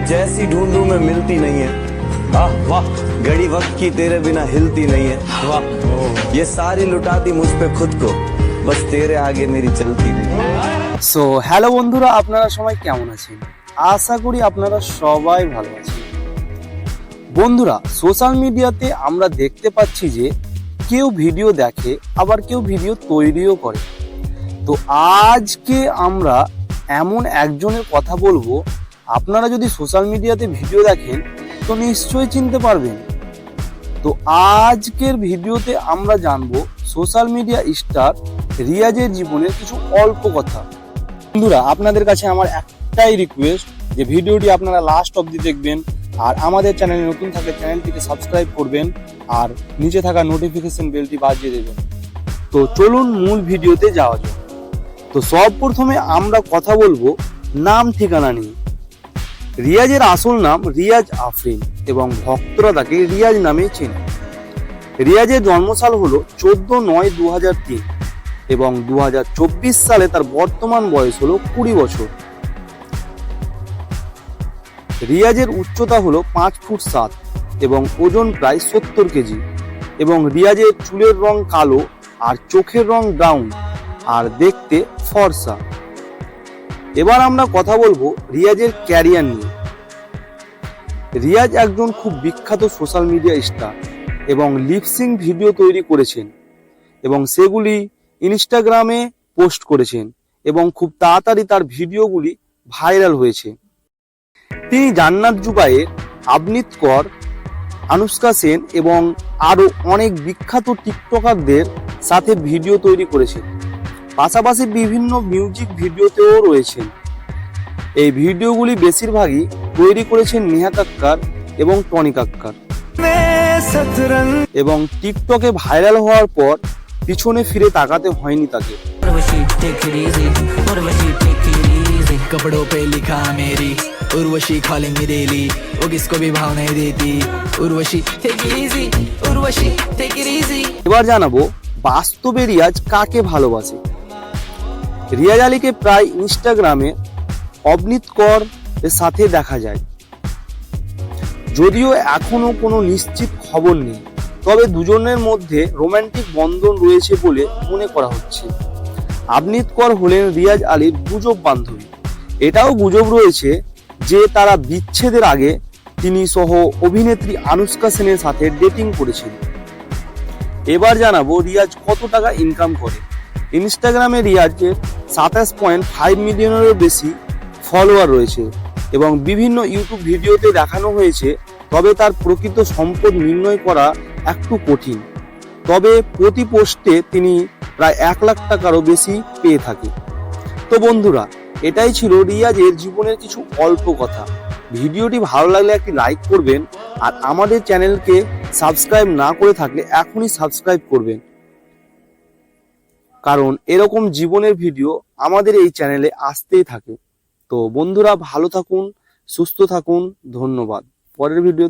जैसी ढूंढूं मैं मिलती नहीं है वाह वाह घड़ी वक्त की तेरे बिना हिलती नहीं है वाह ये सारी लुटाती मुझ पे खुद को बस तेरे आगे मेरी चलती नहीं সো হ্যালো বন্ধুরা আপনারা সবাই কেমন আছেন আশা করি আপনারা সবাই ভালো আছেন বন্ধুরা সোশ্যাল মিডিয়াতে আমরা দেখতে পাচ্ছি যে কেউ ভিডিও দেখে আবার কেউ ভিডিও তৈরিও করে তো আজকে আমরা এমন একজনের কথা বলবো আপনারা যদি সোশ্যাল মিডিয়াতে ভিডিও দেখেন, তো নিশ্চয়ই চিনতে পারবেন। তো আজকের ভিডিওতে আমরা জানব সোশ্যাল মিডিয়া স্টার রিয়াজের জীবনের কিছু অল্প কথা। বন্ধুরা, আপনাদের কাছে আমার একটাই রিকোয়েস্ট যে ভিডিওটি আপনারা লাস্ট অবধি দেখবেন আর আমাদের চ্যানেলে নতুন থাকলে চ্যানেলটিকে সাবস্ক্রাইব করবেন আর নিচে থাকা নোটিফিকেশন বেলটি বাজিয়ে দেবেন। তো চলুন মূল ভিডিওতে যাওয়া যাক। তো সব প্রথমে আমরা কথা বলব নাম ঠিকানা নিয়ে। রিয়াজের আসল নাম রিয়াজ আফরিন এবং ভক্তরা তাকে রিয়াজ নামে চেনে। রিয়াজের জন্মসাল হলো চোদ্দ নয় দু তিন এবং দু হাজার চব্বিশ সালে তার বর্তমান বয়স হলো কুড়ি বছর। রিয়াজের উচ্চতা হলো পাঁচ ফুট সাত এবং ওজন প্রায় সত্তর কেজি এবং রিয়াজের চুলের রং কালো আর চোখের রং ব্রাউন আর দেখতে ফর্সা। এবার আমরা কথা বলব রিয়াজের ক্যারিয়ার নিয়ে। রিয়াজ একজন খুব বিখ্যাত সোশ্যাল মিডিয়া স্টার এবং লিপসিং ভিডিও তৈরি করেছেন এবং সেগুলি ইনস্টাগ্রামে পোস্ট করেছেন এবং খুব তাড়াতাড়ি তার ভিডিওগুলি ভাইরাল হয়েছে। তিনি জান্নাত জুবাইয়ের আবনিত কর, আনুষ্কা সেন এবং আরও অনেক বিখ্যাত টিকটকারদের সাথে ভিডিও তৈরি করেছেন। পাশাপাশি বিভিন্ন মিউজিক ভিডিওতেও রয়েছেন এই ভিডিওগুলি বেশিরভাগই তৈরি করেছেন নেহা কাক্কার এবং টনি কাক্কার এবং টিকটকে ভাইরাল হওয়ার পর পিছনে ফিরে তাকাতে হয়নি তাকে Urvashi take it easy Urvashi take it easy कपड़ों पे लिखा मेरी उर्वशी कॉलिंग डेली वो किसको भी भाव नहीं देती Urvashi take it easy Urvashi take it easy এবার জানাবো বাস্তবে রিয়াজ কাকে ভালোবাসে রিয়াজ আলীকে প্রায় ইনস্টাগ্রামে অবনীত কর এর সাথে দেখা যায়। যদিও এখনও কোনো নিশ্চিত খবর নেই, তবে দুজনের মধ্যে রোমান্টিক বন্ধন রয়েছে বলে মনে করা হচ্ছে। আবনিত কর হলেন রিয়াজ আলীর গুজব বান্ধবী। এটাও গুজব রয়েছে যে তারা বিচ্ছেদের আগে তিনি সহ অভিনেত্রী আনুষ্কা সেনের সাথে ডেটিং করেছিলেন। এবার জানাব রিয়াজ কত টাকা ইনকাম করে। ইনস্টাগ্রামে রিয়াজের সাতাশ পয়েন্ট ফাইভ মিলিয়নেরও বেশি ফলোয়ার রয়েছে এবং বিভিন্ন ইউটিউব ভিডিওতে দেখানো হয়েছে তবে তার প্রকৃত সম্পদ নির্ণয় করা একটু কঠিন। তবে প্রতি পোস্টে তিনি প্রায় এক লাখ টাকারও বেশি পেয়ে থাকে। তো বন্ধুরা, এটাই ছিল রিয়াজের জীবনের কিছু অল্প কথা। ভিডিওটি ভালো লাগলে একটি লাইক করবেন আর আমাদের চ্যানেলকে সাবস্ক্রাইব না করে থাকলে এখনই সাবস্ক্রাইব করবেন। কারণ এরকম জীবনের ভিডিও আমাদের এই চ্যানেলে আসতেই থাকে। তো বন্ধুরা, ভালো থাকুন, সুস্থ থাকুন, ধন্যবাদ। পরের ভিডিও